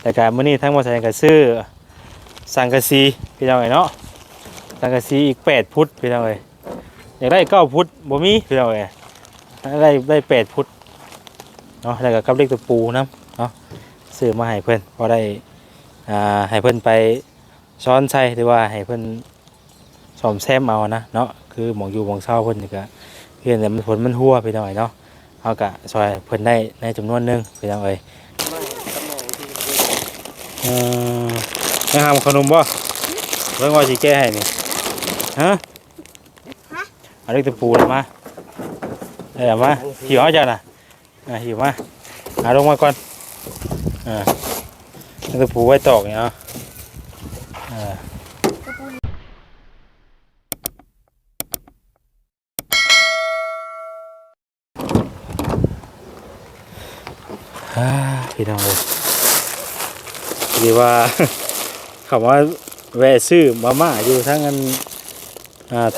แต่การมื้อนี้ทั้งหมดแสดงก็ซื้อสังกะสีพี่น้องเอ้ยเนาะสังกะสีอีก8ฟุตพี่น้องเอ้ยอยากได้9ฟุตบ่มีพี่น้องเอ้ยได้ได้8ฟุตเนาะแล้วก็กับเล็กตะปูนํเนาะซื้อมาให้เพิ่นพอได้อ่าให้เพิ่นไปช้อนใช้หรือว่าให้เพิ่นซ่อมแซมเอานะเนาะคือหมองอยู่หมองเช่าเพิ่นนี่ก็เพียงแต่มันฝนมันหัวพี่น้องเอ้ยเนาะเอาก็ซอยเพิ่นได้ในจำนวนหนึงพี่น้องเอ้ย เออไม่ทำขนมบ่เรื่องว่าสิแก้ให้นี่ฮะเอาเล็กตะปูเลยมาเอ้ยเอมาหิวเอาจ้ะน่ะอะหิวมาเอาลงมาก่อนอ่าตะปูไว้ตอกเนี่ยเนาะอ่าอ่าพี่น้องเลย หรือว่าคำว่าแวะซื้อมาม่าอยู่ทางอัน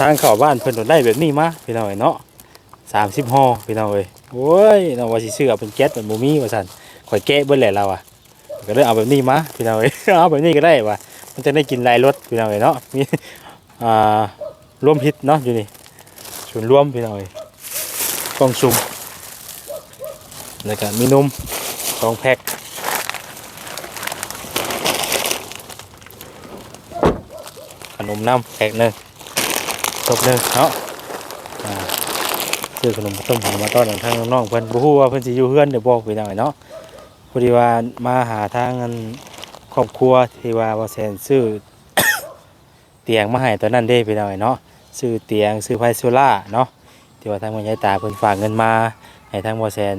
ทางเข้าบ้านเพิ่นโดนได้แบบนี้มาพี่น้องเอ้ยเนาะสามสิบห่อพี่น้องเอ้ยโอ้ยน้องว่าสิซื้อเอาเป็นแก๊สเป็นบ่มีว่าซั่นข่อยแกะเบิ่แหละเราอะก็เลยเอาแบบนี้มาพี่น้องเอ้ยเอาแบบนี้ก็ได้ว่ามันจะได้กินลายรสพี่น้องเอ้ยเนาะมีอ่ารวมพิษเนาะอยู่นี่ส่วนรวมพี่น้องเอ้ยกล่องซุ่มแล้วก็มีนมสองแพ็ค นมน้ำแขกหนึ่งจบหนึ่งเนาะซื้อขนมต้มขนมมาต้อนทางน้องๆเพิ่อนบ่ฮู้ว่าเพิ่อนสิอยู่เฮือนเดี๋ยวบอกไปหน่อยเนาะพอดีว่ามาหาทางครอบครัวที่ว่าบ่แซนซื้อเตียงมาให้ตอนนั้นเด้ไปหน่อยเนาะซื้อเตียงซื้อไฟโซล่าเนาะที่ว่าทางแม่ยายตาเพิ่นฝากเงินมาให้ทางบ่แซน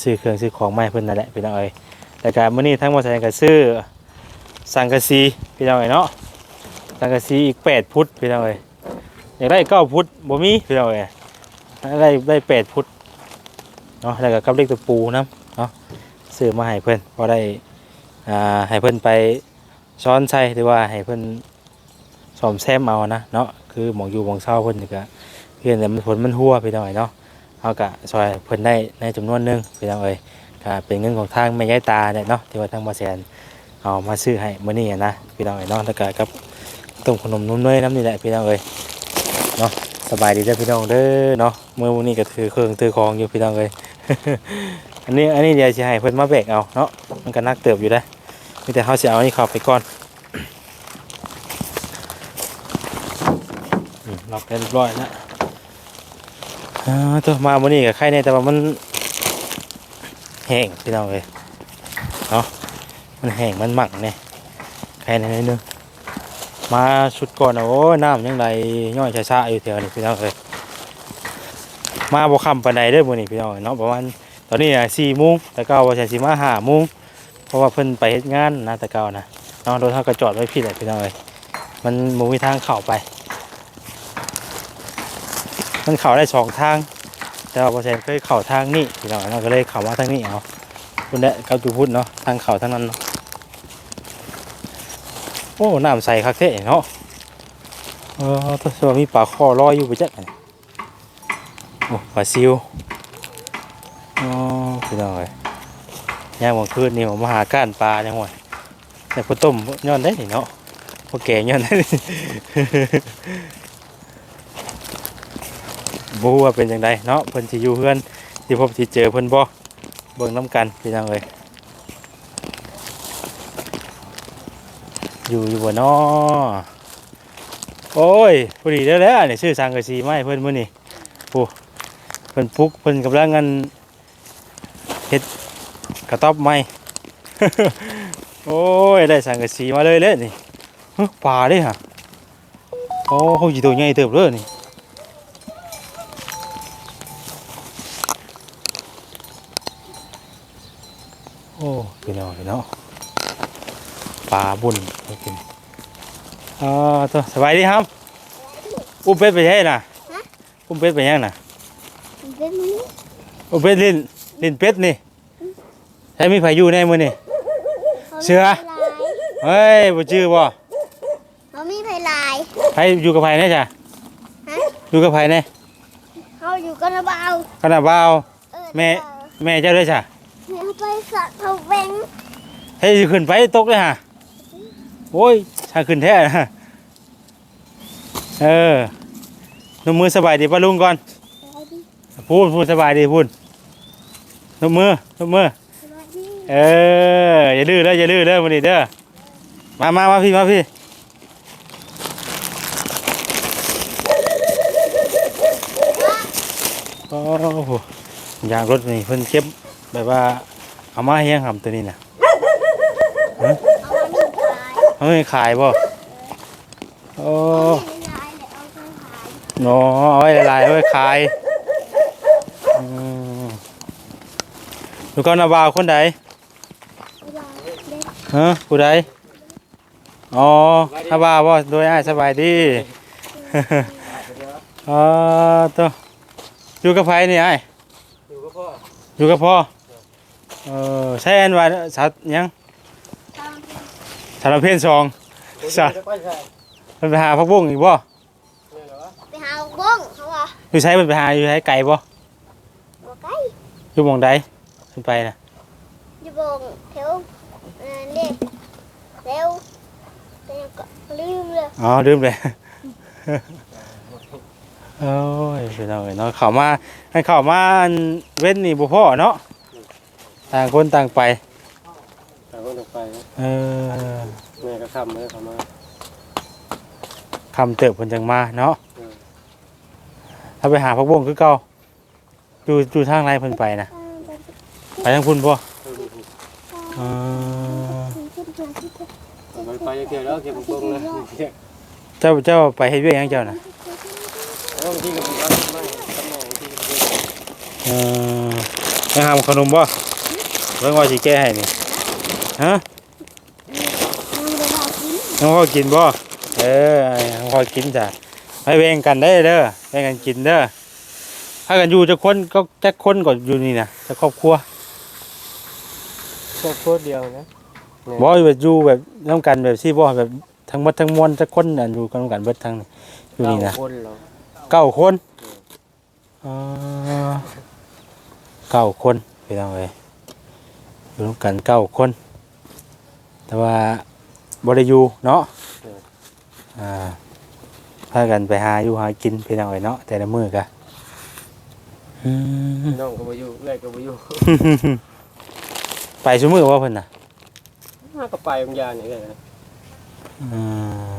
ซื้อเครื่องซื้อของมาให้เพิ่นนั่นแหละพี่น้อยแต่การมื้อนี้ทางบ่แซนก็ซื้อสังกะสีพี่น้อยเนาะ สังกะสีอีกแปดฟุตพี่น้องเอ้ยอยากได้เก้าฟุตบ่มีพี่น้องเอ้ยได้ได้แปดฟุตเนาะแล้วก็กับเล็กตะปูนํเนาะซื้อมาให้เพิ่อนพอได้อ่าให้เพิ่อนไปช้อนใช้หรือว่าให้เพิ่อนซ่อมแซมเอานะเนาะคือหมองอยู่หมองเช่าเพิ่นนี่ก็เพียงแต่มันฝนมันหัวพี่น้องเอ้ยเนาะเอาก็ซอยเพิ่อนได้ในจำนวนหนึ่งพี่น้องเอ้ยก็เป็นเงินของทางแม่ยายตาเนี่ยเนาะที่ว่าทางบ่แสนเอามาซื้อให้มื้อนี้นะพี่น้องเอ้ยเนาะแล้วก็กับ ต้มขนมนุ่มเนยน้ำนี่แหละพี่น้องเอ้ยเนาะสบายดีเด้อพี่น้องเด้อเนาะเมื่อวันนี้ก็ถือเครื่องถือของอยู่พี่น้องเอ้ยอันนี้อันนี้เดี๋ยวจะให้เพิ่นมาแบกเอาเนาะมันก็นักเติบอยู่ได้มีแต่เขาจะเอาอันนี้เข้าไปก่อนล็อกเรียบร้อยแล้วตัวมาวันนี้กับใครเนี่ยแต่ว่ามันแห้งพี่น้องเอ้ยเนาะมันแห้งมันหมักเนี่ยใครในนิดนึง มาชุดก่อนนะโอ้ยน้ำยังไหลย่อยช้าๆอยู่แถวนี้พี่น้องเอ้ยมาบ่ค่ำปานใดเด้อมื้อนี้พี่น้องเนาะประมาณตอนนี้น่ะ4โมงแต่เก่าว่าจะสิมา5โมงเพราะว่าเพิ่นไปเฮ็ดงานนะแต่เก่านะเนาะรถเฮาก็จอดไว้ผิดแหละพี่น้องเอ้ยมันบ่มีทางเข้าไป มันเข้าได้สองทาง แต่ว่าบ่แซ่นเคยเข้าทางนี้พี่น้องเนาะก็เลยเข้ามาทางนี้เอาพุ่นแหละกับจุพุทธเนาะทางเข้าทางนั้นเนาะ โอ้น้ำใสคักเท่เนาะเออตัวมีปลาคอลอยอยู่ไปจักอันนี้โอ้ปลาซิวอ๋อพี่น้องเอ้ยย่างวันคืนนี่ผมมาหาก้านปลาจังหวะแต่พอต้มย้อนได้นี่เนาะพอแก่ย้อนได้บูว่าเป็นยังไงเนาะเพิ่นสิอยู่เพื่อนที่พบที่เจอเพิ่นบ่เบิ่งน้ำกันพี่น้องเอ้ย อยู่อยู่บ่นอโอ้ยพอดีแล้วแหล้วนี่ชื่อสังกะสีไม้เพิ่นมื้อนี่โอ้เพิ่นปุกเพิ่นกำลังกันเฮ็ดกระต๊อบไม้ โอ้ยได้สังกะสีมาเลยเลยนี่ปลาเด้ฮะโอ้โหอยู่ตัวใหญ่เติบเลยนี่โอ้พี่น้องพี่น้องปลาบุญ ไปกินอ่าตัวสบายดีครับ อุ้มเป็ดไปใช่น่ะอุ้มเป็ดไปยังน่ะเป็นนี้อุ้มเป็ดลิ้นลิ้นเป็ดนี่ใช้มีไผอยู่ในมือนี่เสือเฮ้ยบ่ชื่อบ่เขามีไผ่ลายไผอยู่กับไผแน่จ้ะฮะอยู่กับไผแน่เขาอยู่กันเบาขนาดบ่าวเออแม่แม่เจ้าด้วยจ้ะเขาไปสัตว์เขาเป็นอเฮ้ยขึ้นไปตกเลยฮะ โอ้ยช่างขึ้นแท้นะเออนุ่มมือสบายดีป้าลุงก่อนสวัสดีพูดพูดสบายดีพูดนุ่มมือนุ่มมือสวัสดีเอออย่าดื้อเด้ออย่าดื้อเด้อมันนี่เด้อมามามาพี่มาพี่โอ้โหยางรถนี่เพิ่นเก็บแบบว่าเอามาให้ยังหำตัวนี้น่ะ เอามาหนึ่งขายเอาไปขายบ่โอ้ไม่ได้เลยเอาไปขายหนอเอาไว้หลายๆเอาไว้ขายอืมดูก่อนนะบ่าวคนใดไม่ได้เด็กฮะผู้ใดอ๋อถ้าบ่าวบ่โดยอ้ายสบายดี อ๋อตัวอยู่กับไผนี่ไอ้ายอยู่กับพ่ออยู่กับพ่อเออใช้อันว่าสัตว์หยังตามที่ สารเพศสองสัตว์ไปใช่มันไปหาพักบุ้งอีกบ่เนี่ยเหรอไปหาบ้งเขาว่าอยู่ใช้มันไปหาอยู่ใช้ไก่บ่บ่ไก่อยู่หมองใดขึ้นไปน่ะอยู่บ้งแถวเอ่อเด็กเร็วแต่ยังก็ลืมเลยอ๋อลืมเลยโอ้ยพี่น้องเอ้ยเนาะเข้ามาให้เข้ามาอันเว้นนี่บ่พ่อเนาะต่างคนต่างไป แต่ก็ต้องไปนะเออแม่ก็ทำเลยเขามาคำเติบเพิ่นจังมาเนาะอืมถ้าไปหาพักบุ้งคือเก่าอยู่อยู่ทางไรเพิ่นไปน่ะไปทางพุ่นบ่เออไปไปเกี่ยวแล้วเก็บปุ้งนะเกี่ยวเจ้าเจ้าไปเฮ็ดเวียกหยังเจ้าน่ะแล้วบางทีก็มีร้านไม่ตำแหน่งที่เออยังหาขนมบ่เบิ่งว่าสิแก้ให้นี่ ฮะน้องพ่อกินบ่เออน้องพ่อกินจ้ะให้แบ่งกันได้เด้อแบ่งกันกินเด้อถ้ากันอยู่จะคนก็จักคนก็อยู่นี่น่ะจะครอบครัวครอบครัวเดียวนะบ่แบบอยู่แบบนํกันแบบซี่บ่แบบทั้งหมดทั้งมวลจักคนน่ะอยู่กันกันเบิดทั้งนี่อยู่นี่นะคนเหรอเก้าคนเอ่อเก้าคนพี่น้องเอ้ยอยู่ร่วมกันเก้าคน แต่ว่าบริยูเนาะอ่าพากันไปหาอยู่หากินพี่น้องเอ้ยเนาะแต่ละมือกะอืมน้องก็มาอยู่แม่ก็มาอยู่ ไปชั่วมือว่าเพิ่นน่ะมาก็ไปบางอย่างนี่เลยนะอื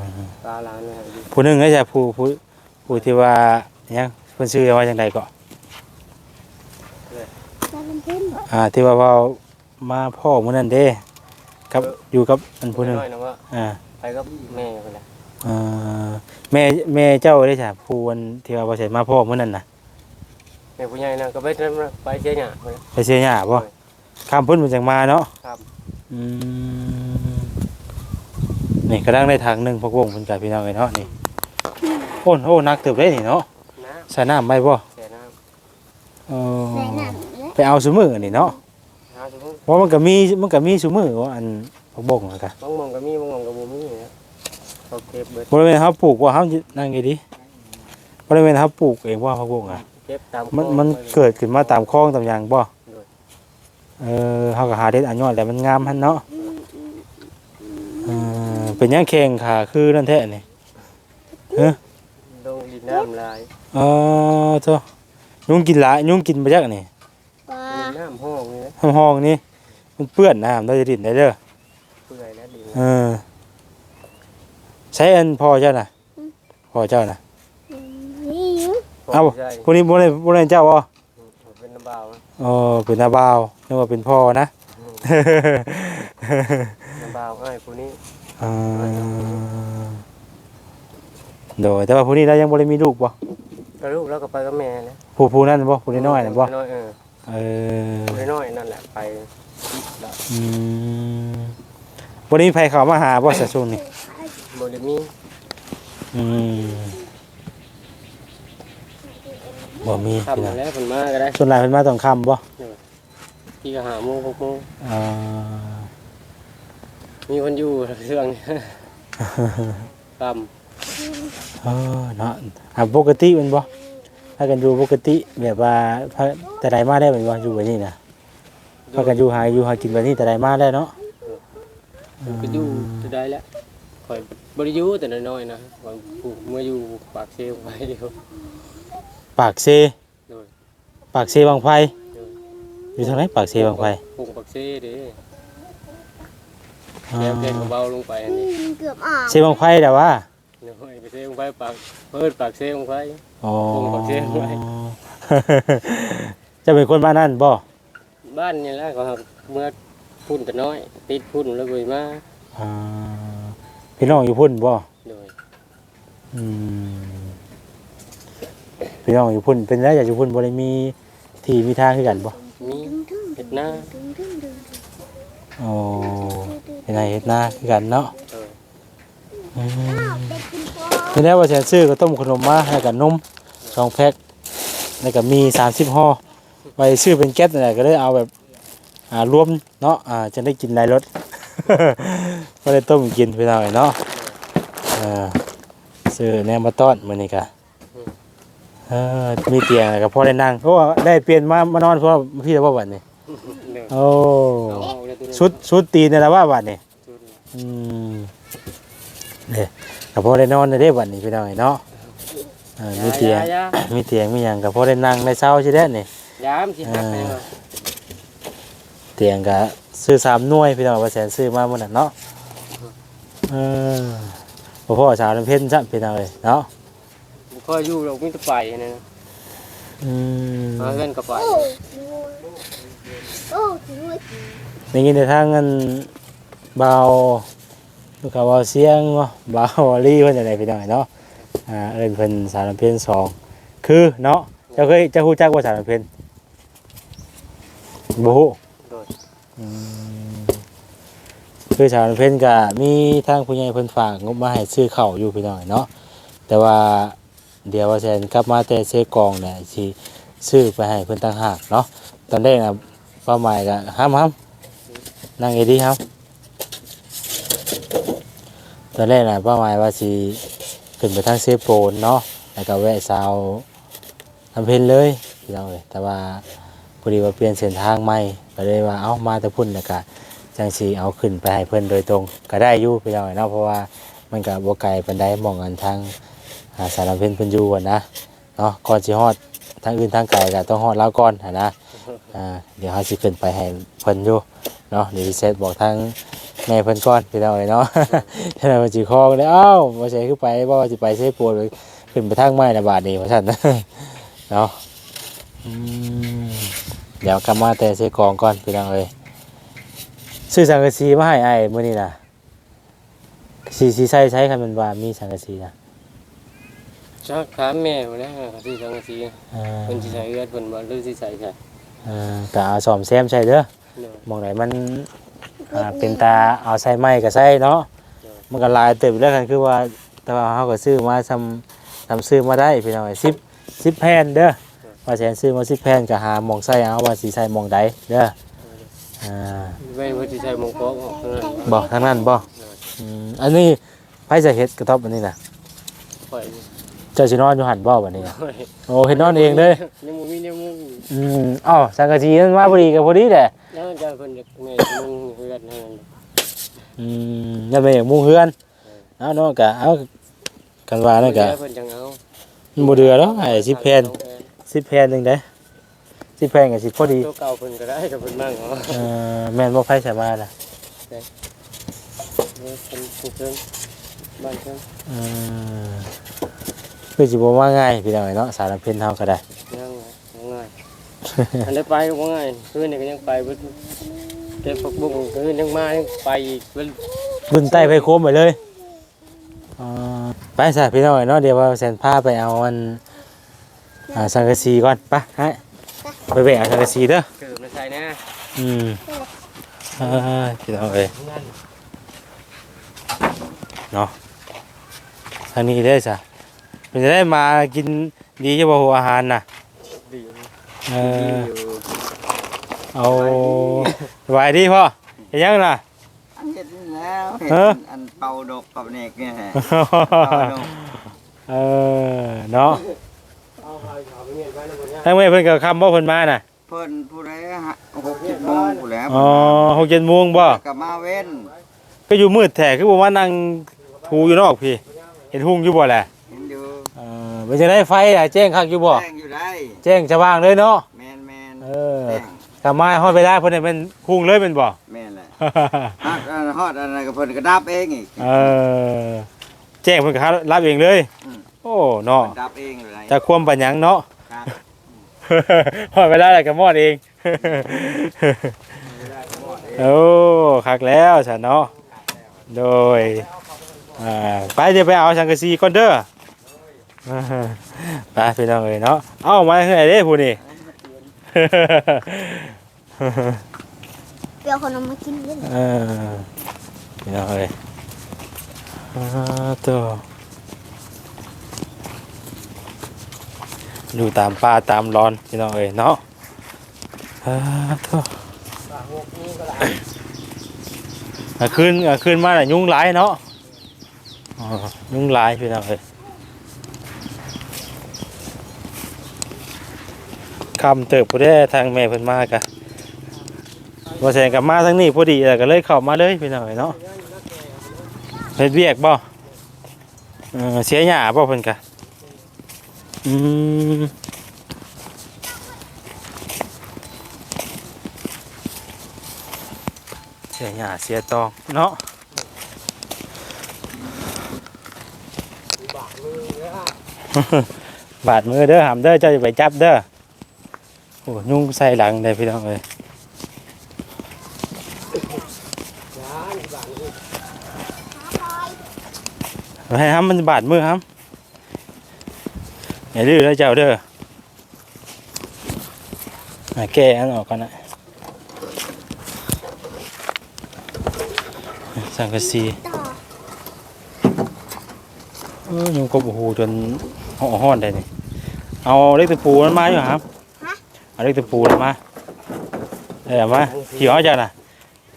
มตาล้านเลยอยู่ผู้หนึงก็จะผู้ผู้ผู้ที่ว่าหยังเพิ่นชื่อว่าจังไดก็ตามเพิ่นอ่าที่ว่าเว้ามาพ่อมื้อนั้นเด้ กับอยู่กับอันผู้หนึงน้อยนะว่าอ่าไปกับแม่คนละเอ่อแม่แม่เจ้าได้จ้ะผู้วันที่ว่าบ่ใช่มาพ่อมื้อนั้นน่ะแม่ผู้ใหญ่นะก็ไปนั่นนะไปเชียร์หยาคนละไปเสียหญ้าบ่ข้ามเพิ่นมันจังมาเนาะ ครับอืมนี่ก็ดังได้ทางหนึงพวกวงเพิ่นก็พี่น้องเอ้ยเนาะนี่โอ้นโอ้นักเติบได้นี่เนาะน้ใส่น้ำไว้บ่ำแช่น้เออใส่น้ำเลยไปเอาซุมื้อนี่เนาะำน้ำสมมติเพราะมันก็มีมันก็มีซุมื้อว่าอันพวกบงแล้วก็บางมองก็มีบางมองก็บ่มีนะเขาเก็บเบิดบ่ได้แม่นเฮาปลูกว่าเฮานั่นไงดิบ่ได้แม่นเฮาปลูกเองว่าพวกบงอะเก็บตามมันคลองมันไปเกิดขึ้นมาตามคลองตามหยังบ่โดยเออเฮาก็หาเด็ดอันยอดแต่มันงามหั่นเนาะเออเป็นหยังแข่งขาคือนั่นแท้นี่ลงดินน้ำลายเออโตยุงกินหลายยุงกินบ่จักนี่ปลาดินน้ำห้องนี่นะห้องๆนี่ มันเปื้อนน้ำได้จะดินได้เด้อเปื่อยแล้วดินเออใช้อันพ่อเจ้าน่ะพ่อเจ้าน่ะ นี่อยู่เอ้าใช่ผู้นี้บ่ได้บ่ได้เจ้าบ่เป็นน้ำเบานะเออเป็นนาบ่าวนึกว่าเป็นพ่อนะ น้ำเบาไอ้ผู้นี้เออโดยแต่ว่าผู้นี้เรายังบ่ได้มีลูกบ่ก็ลูกแล้วก็ไปกับแม่นะผู้ผู้นั้นบ่ผู้น้อยๆน่ะบ่น้อยๆเออเออผู้น้อยๆนั่นแหละไปแล้ว อืมบ่ได้มีไผเข้ามาหาบ่ซะช่วงนี้บ่ได้มีอืมบ่มีทำพี่มาน้องแล้วเพิ่นมาก็ได้ส่วนหลายเพิ่นมาตอนค่ำบ่ที่ก็หาโมงหกโมงอ่า มีคนอยู่เรื่องทเออเนาะอะปกติแมันบ่ถ้ากันอยู่ปกติแบบว่าพาแต่ใดมาได้แม่นบ่อยู่แบบนี้น่ะำ พากันอยู่หาอยู่หากินแบบนี้แต่ใดมาได้เนาะอก็อยู่จะได้แล้วข่อยบ่ได้อยู่แต่น้อยๆนะข่อยปลูกเมื่ออยู่ปากเซลไว้เดียวปากเซโดยปากเซบางไฟโดยอยู่ทางไหนปากเซบางไฟปลูกปากเซเด้แกมแกมเบาลงไปอันนี้เกือบอ่างเซบางไฟแต่ว่าน้อยไปเซลงไปปากเพิ่นปากเซลงไปอ๋อปลูกปากเซไว้จะเป็นคนบ้านนั่นบ่ บ้านนี่แหละก็ครับเมื่อพุ่นแต่น้อย ติดพุ่นแล้วเลยมาอ่าพี่น้องอยู่พุ่นบ่โดยอืมพี่น้องอยู่พุ่นเป็นแล้วอยากอยู่พุ่นบ่ได้มีที่มีทางคือกันบ่มีเห็ดหน้าอ๋อเป็นไงเฮ็ดนาคือกันเนาะโดยอืมเด็กกินพอทีนี้ว่าแสนซื้อก็ต้มขนมมาให้กับนมสองแพ็คแล้วก็มีสามสิบห่อ ไปซื้อเป็นแก๊สนั่นแหละก็เลยเอาแบบอ่ารวมเนาะอ่าจะได้กินหลายรสก็เลยต้มกินไปหน่อยเนาะอ่าซื้อแหนมมาต้อนมื้อนี้ก็เออมีเตียงแล้วก็พอได้นั่งโอ้ได้เปลี่ยนมามานอนเพราะพี่จะว่าบัดนี้เด้อโอ้เอาออกเลยตัวนี้ชุดชุดตีนนี่แหละว่าบัดนี้ชุดอืมเนี่ยก็พอได้นอนได้ได้บัดนี้พี่น้องเนาะอ่ามีเตียงยามีเตียงมีหยังก็พอได้นั่งได้เช้าใช่ได้นี่ ยามสิหักให้มาเตียงก็ซื้อสามหน่วยพี่น้องว่าแสนซื้อมาเมื่อนั้นเนาะเออบ่พ่อสาวน้ำเพ็ญจ้ะพี่น้องเลยเนาะบ่ค่อยอยู่เรามีแต่ไปนะอืมมาเงินก็ไปโอ้โอ้ถึงว่าในยินในทางเงินเบาลูกกเบาเสียงเนาะเบาลี่เพิ่นจังไดพี่น้องเนาะอ่าเอิ้นเพิ่นสาวน้ำเพ็ญสองคือเนาะเจ้าเคยเจ้าฮู้จักว่าสาวน้ำเพ็ญ บ่ฮู้โดยอืมคือชาวเพิ่นก็มีทางผู้ใหญ่เพิ่นฝากงบมาให้ซื้อข้าวอยู่พี่น้อยเนาะแต่ว่าเดี๋ยวว่าแซนกลับมาแต่เซกองเนี่ยสิซื้อไปให้เพิ่นต่างหากเนาะตอนแรกน่ะเป้าหมายก็ห้ามห้ามนั่งให้ดีครับ ตอนแรกน่ะเป้าหมายว่าสิขึ้นไปทางเซโปนเนาะแล้วก็แวะซาวน้ำเพิ่นเลยพี่น้องเอ้ยแต่ว่า พอดีว่าเปลี่ยนเส้นทางใหม่ก็เลยว่าเอามาแตะพุ่นแล้วก็จังสีเอาขึ้นไปให้เพิ่นโดยตรง ก็ได้อยู่พี่น้องเนาะเพราะว่ามันก็บ่ไกลปานใดมองกันทางหาสารเพิ่นเพิ่นอยู่อะนะเนาะก่อนสิฮอดทางอื่นทางไกลก็ต้องฮอดล้วก่อนหันนะอ่าเดี๋ยวเฮาสิขึ้นไปให้เพิ่นอยู่เนาะเดี๋ยวสิเซตบอกทางแม่เพิ่นก่อนพี่น้องเนาะถ้าว่าสิคองเลยเอ้าบ่ใช่คือไปบ่ว่าสิไปเซโปรเลยขึ้นไปทางไม้ละบาทนี่ว่าซั่นเนาะอืม เดี๋ยวกลับมาแต่เสกองก่อนพี่น้องเอ้ยซื้อสังกะสีมาให้ไอ้มื้อนี้นะสีสีใช้ใช้คันมันว่ามีสังกะสีนะชักถามแม่พุ่นนะสิจังซี่เอ่าเพิ่นสิใส่เอื้อนเพิ่นบ่หรือสิใส่ใช่อ่าก็เอาซ่อมแซมใช่เด้อโดยหมองไหนมันอ่าเป็นตาเอาใส่ไม้ก็ใส่เนาะมันก็หลายเติบแล้วกันคือว่าแต่ว่าเฮาก็ซื้อมาทำทำซื้อมาได้พี่น้องเอ้ย10 10แผ่นเด้อ ว่าแสนซื้อมา10แผ่นก็หาหมองใส่เอาว่าสิใส่หมองใดเด้ออ่าไว้เพิ่นสิใส่หมงกอกออกเท่านั้นบอกทางนั้นบอกอันนี้ไผจะเฮ็ดกระทบอันนี้นะปล่อยเจ้าสินอนอยู่หันบ่บัดนี้นะปล่อยโอ้เฮ็ดนอนเองเด้อยังบ่มีแนวมุงอืมอ้าวสังกะสีมันมาพอดีกับพอดีแหละแล้วเจ้าเพิ่นจะแม่มุงเอื้อนให้นั่นอืมยังไม่อยากมุ่งเฮือนเอาเนาะกะเอากันว่านั่นกะเพิ่นจังเอามันบ่เดือแล้วไอ้10แผ่น 10แผ่นหนึงเด้อ10แผ่นก็สิพอดีตัวเก่าเพิ่นก็ได้กับเพิ่นมั่งเหรอเอ่อแม่นบ่ไผสามารถล่ะเพิ่นเพิ่นบ้านเพิ่นเออคือสิบ่ว่าง่ายพี่น้องเนาะสารพิษเฮาก็ได้ยังง่ายอันได้ไปก็บ่ง่ายคืนนี้ก็ยังไปเบิดเก็บผักบุ้งคืนยังมายังไปอีกเบิดบึ้นใต้ไปโค้งไปเลยอ่าไปซะพี่น้องเนาะเดี๋ยวว่าแสนพาไปเอาอัน อ่าสังกะสีก่อนไปให้ไปแบกเอาสังกะสีเด้อเกิดมาใส่นะอืมอ่าพี่น้องเอ้ยเนาะทางนี้ได้ซะเป็นจะได้มากินดีจะบ่หัวอาหารน่ะดีเอดีออยู่เอาสบายดีพ่อเฮ็ดยังล่ะอันเห็ดนี่แล้วเห็ดเอออันเป่าดอกกับเนกเนี่ยฮะเออเนาะเอาไปเอาไปเงียบ ไว้แล้วบ่ยากทั้งแม่เพิ่นก็คำบ่เพิ่นมาน่ะเพิ่นผู้ใดฮะหกเจ็ดโมงผู้แล้วอ๋อหกเจ็ดโมงบ่กับมาเว้นก็อยู่มืดแท้คือบ่มานั่งทูอยู่นอกพี่ เห็นหุ่งอยู่บ่แหละเห็นอยู่เออเป็นจังได๋ไฟน่ะแจ้งคักอยู่บ่แจ้งอยู่ได้แจ้งสว่างเลยเนาะแมนแมนเออแจ้งกลับมาฮอดเวลาเพิ่นให้เป็นหุ่งเลยเป็นบ่แม่นแหละฮอดอันฮอดอะไรกับเพิ่นก็ดับเองอีกเออแจ้งเพิ่นก็รับเองเลยอืมโอ้เนาะเพิ่นดับเองเลยจะความปัญญังเนาะครับพอเวลาอะไรก็มอดเองโอ้คักแล้วฉันเนาะ โดยอ่าไปเดี๋ยวไปเอาสังกะสีก่อนเด้ออ่าไปพี่น้องเลยเนาะ เอามาเฮ้ยเด้ผู้นี่เปรี้ยวขนมมากินเล่น เออพี่น้องเลยอ่าตัว อยู่ตามป่าตามร้อนพี่น้องเอ้ยเนาะอ่าตัวขึ้นอะขึ้นมาน่ะยุงหลายเนาะยุ่งหลายพี่น้องเอ้ยคำเติบพอได้ทางแม่เพิ่นมากะว่าแสงกับมาทั้งนี้พอดีแล้วก็เลยเข้ามาเลยพี่น้องเอ้ยเนาะเฮ็ดเวียกบ่เออเสียหญ้าบ่เพิ่นกะ อืมเสียหญ้าเสียตองเนาะบาดมือเด้อหามเด้อเจ้าจะไปจับเด้อโอ้ยุ่งใส่หลังได้พี่น้องเอ้ยให้ห้ามมันบาดมือครับ อย่าดื้อแล้วเจ้าเด้ออะแก้อันออกกันนะสังกะสีต่อเออยุงกบโอ้โหจนห่อห้อนได้นี่เอาเล็กตะปูมันมาอยู่ครับเอาเล็กตะปูมันมาเออเอามาหิวเอาจ้ะน่ะ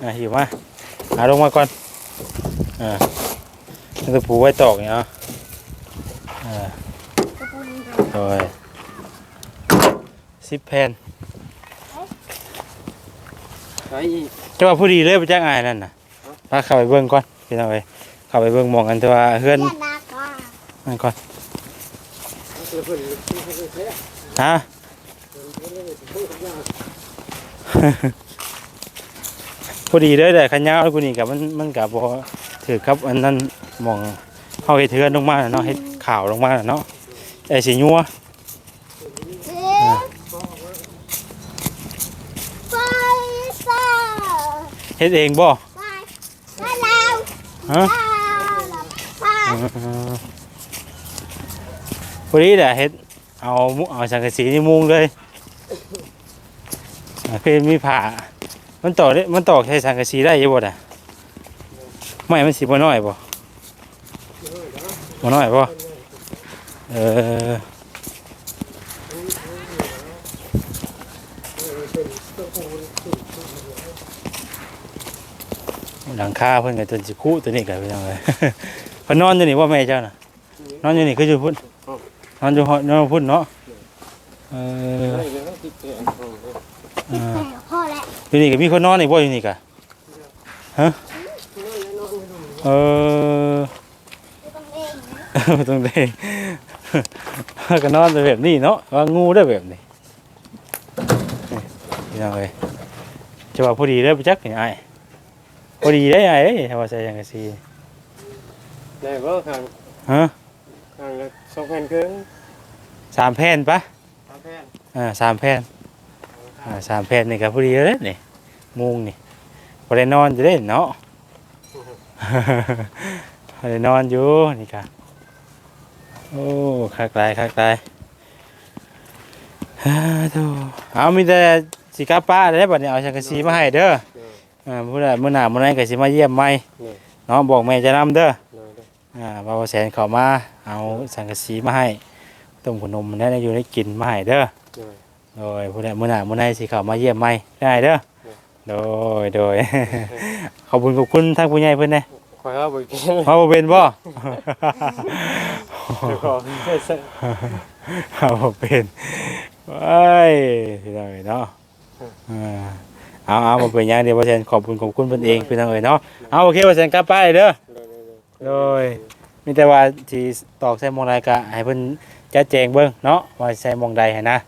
อะหิวมาเอาลงมาก่อนอ่าเล็กตะปูไว้ตอกเนี่ยเอาอ่ากระปุก โดยสิบแผ่นไปอีกจะว่าผู้ดีเลยไปจ้างอายนั่นน่ะพาเข้าไปเบิ่งก่อนพี่น้องเอ้ยเข้าไปเบิ่งหมองกันแต่ว่าเฮือนแม่นากานั่นก่อนฮะพอดีเลยแต่ขันยาวกูนี่กับมันมันกับพอถือครับอันนั้นหมองเข้าเฮ็ดเทือนลงมาน่ะเนาะเฮ็ดข่าวลงมาน่ะเนาะ ไอ้สียัวเอ๊ะไฟซ่าเฮ็ดเองบ่ไฟไฟแล้วฮะพอดีแหละเฮ็ดเอามุเอาสังกะสีนี่มุงเลยเพื่อมีผ้ามันต่อได้มันต่อใช้สังกะสีได้ยังบ่น่ะไม่มันสิบ่น้อยบ่บ่น้อยบ่ เออหลังคาเพิ่นก็จนสิคุตัวนี้ก็ไปจังไดเพิ่นนอนอยู่นี่บ่แม่เจ้าน่ะ นอนอยู่นี่คืออยู่พุ่นนอนอยู่หอนอนพุ่นเนาะเออไปเดี๋ยวติดแขนเอาเลยเออพ่อแล้วอยู่นี่ก็มีคนนอนนี่บ่อยู่นี่กะฮะเออต้องเองตรงนี้ ก็นอนแบบนี้เนาะว่างูได้แบบนี้นี่ยังไงจะว่าพอดีได้อไปจักนี่ไอ้ายพอดีได้ไอ้ายเอ้ยถ้าว่าใส่ยังไงสิได้บ่ข้างฮะข้างละสองแผ่นครึ่งสามแผ่นปะสามแผ่นอ่าสามแผ่นอ่าสามแผ่นนี่ก็พอดีเลยนี่มุงนี่พอได้นอนจะได้เนาะพอได้นอนอยู่นี่ค่ะ โอ้คักหลายคักหลายฮ่าโธ่เอามีแต่สิกลับป้าได้บัดนี้เอาชังกะสีมาให้เด้ออ่าผู้ใดมื้อหน้ามื้อนั้นก็สิมาเยี่ยมใหม่เนาะบอกแม่จะนำเด้อเลยเด้ออ่าบ่าวแสนเข้ามาเอาสังกะสีมาให้ต้มขนมมันได้อยู่ได้กินมาให้เด้อเลยโดยผู้ใดมื้อหน้ามื้อใดสิเข้ามาเยี่ยมใหม่ได้เด้อโดยโดยขอบคุณขอบคุณทางผู้ใหญ่เพิ่นเด้คอยเอาไปกินเฮาบ่เป็นบ่ เดี๋ยวก่อนเฮาบ่เป็นว้ายพี่น้องเอ้ยเนาะอ่าเอาเอาบ่เป็นหยังเดี๋ยวบ่แซนขอบคุณขอบคุณเพิ่นเองพี่น้องเอ้ยเนาะเอาโอเคบ่แซนกลับไปเด้อโดยมีแต่ว่าที่ตอกใส่หมองใดก็ให้เพิ่นจัดแจงเบิ่งเนาะว่าใส่หมองใดให้นะ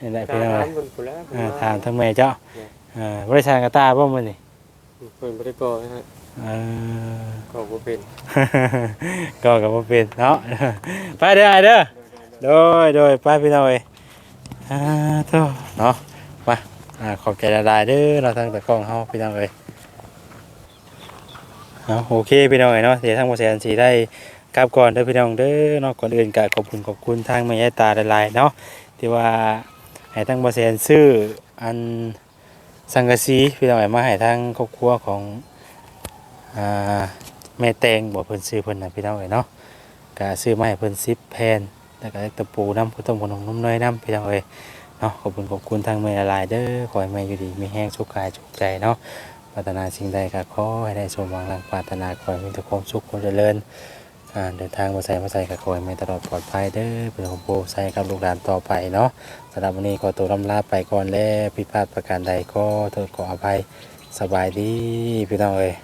นี่แหละพี่น้องเอ้ยเพิ่นพุ่นแล้วอ่าถามทั้งแม่เจ้าอ่าบ่ได้สร้างกระตาบ่มื้อนี้เพิ่นบ่ได้ก่อให้ เออก่อบ่เป็น ก็กับว่าเป็นเนาะ ไปเด้อไอ้เด้อโดยโดยไปพี่น้องเอ้ยอ่าโตเนาะมาอ่าขอบใจละลายๆเด้อเราทางตะกล้องเฮาพี่น้องเอ้ยเอาโอเคพี่น้องเอ้ยเนาะเดี๋ยวทางบ่แสนสิได้กลับก่อนเด้อพี่น้องเด้อเนาะก่อนอื่นก็ขอบคุณขอบคุณทางแม่ยายตาละลายๆเนาะที่ว่าให้ทางบ่แสนซื้ออันสังกะสีพี่น้องเอ้ยมาให้ทางครอบครัวของอ่า แม่แตงบอกเพิ่นซื้อเพิ่นนะพี่น้องเอ้ยเนาะก็ซื้อมาให้เพิ่น10แผ่นแล้วก็ตะปูน้ำข้าวต้มขนมนมเนยน้ำพี่น้องเอ้ยเนาะขอบคุณขอบคุณทางแม่ละลายเด้อขอให้แม่อยู่ดีมีแห้งสุขกายสุขใจเนาะปรารถนาสิ่งใดก็ขอให้ได้สมหวังดังปรารถนาขอให้มีแต่ความสุขความเจริญเดินทางมาใส่มาใส่ก็ขอให้แม่ตลอดปลอดภัยเด้อเป็นของโปรใส่กับลูกหลานต่อไปเนาะสำหรับวันนี้ขอตัวลำลาไปก่อนแล้วผิพาดประการใดก็โทษขออภัยสบายดีพี่น้องเอ้ย